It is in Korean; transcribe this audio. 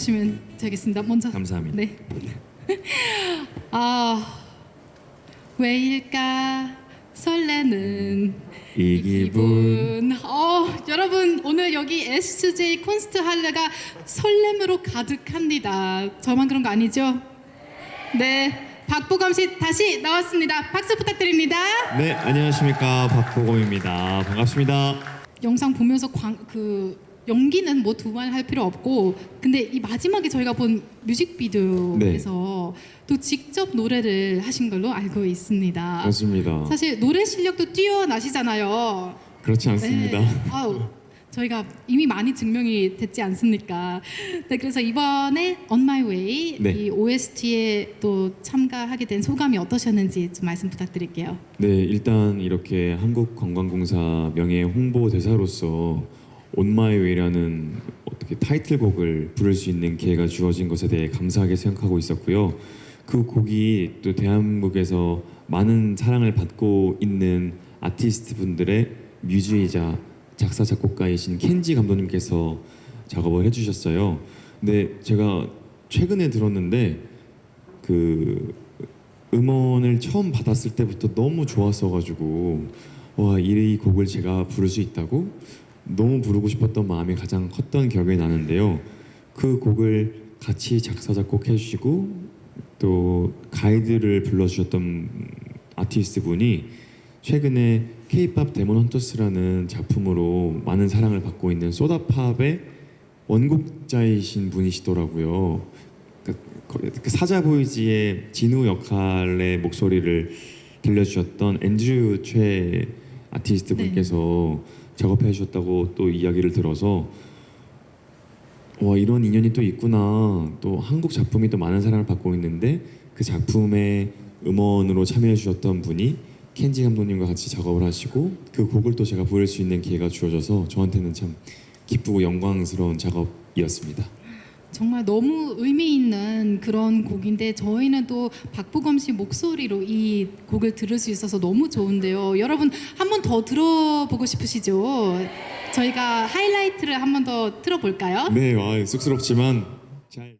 하시면 되겠습니다. 먼저 감사합니다. 네. 아 왜일까 설레는 이 기분 어 여러분 오늘 여기 SJ 콘스트 할레가 설렘으로 가득합니다. 저만 그런 거 아니죠? 네. 박보검 씨 다시 나왔습니다. 박수 부탁드립니다. 네 안녕하십니까 박보검입니다 반갑습니다 영상 보면서 광, 그 연기는 뭐 두말 할 필요 없고 근데 이 마지막에 저희가 본 뮤직비디오에서 또 직접 노래를 하신 걸로 알고 있습니다. 맞습니다 사실 노래 실력도 뛰어나시잖아요. 그렇지 않습니다 네. 아우, 저희가 이미 많이 증명이 됐지 않습니까? 네, 그래서 이번에 On My Way 네. 이 OST에 또 참가하게 된 소감이 어떠셨는지 좀 말씀 부탁드릴게요. 네 일단 이렇게 한국관광공사 명예 홍보 대사로서 Way라는 어떻게 타이틀곡을 부를 수 있는 기회가 주어진 것에 대해 감사하게 생각하고 있었고요 그 곡이 또 대한민국에서 많은 사랑을 받고 있는 아티스트 분들의 뮤즈이자 작사 작곡가이신 켄지 감독님께서 작업을 해주셨어요. 근데 제가 최근에 들었는데 그 음원을 처음 받았을 때부터 너무 좋았어가지고 와 이 곡을 제가 부를 수 있다고 너무 부르고 싶었던 마음이 가장 컸던 기억이 나는데요. 그 곡을 같이 작사 작곡해 주시고 또 가이드를 불러주셨던 아티스트 분이 최근에 K-팝 데몬 헌터스라는 작품으로 많은 사랑을 받고 있는 소다팝의 원곡자이신 분이시더라고요. 그, 그 사자 보이지의 진우 역할의 목소리를 들려주셨던 앤드류 최 아티스트 네. 분께서 작업해 주셨다고 또 이야기를 들어서 와 이런 인연이 또 있구나 또 한국 작품이 또 많은 사랑을 받고 있는데 그 작품의 음원으로 참여해 주셨던 분이 켄지 감독님과 같이 작업을 하시고 그 곡을 또 제가 부를 수 있는 기회가 주어져서 저한테는 참 기쁘고 영광스러운 작업이었습니다. 정말 너무 의미 있는 그런 곡인데 저희는 또 박보검 씨 목소리로 이 곡을 들을 수 있어서 너무 좋은데요. 여러분 한 번 더 들어보고 싶으시죠? 저희가 하이라이트를 한 번 더 틀어볼까요? 네, 아, 쑥스럽지만 잘.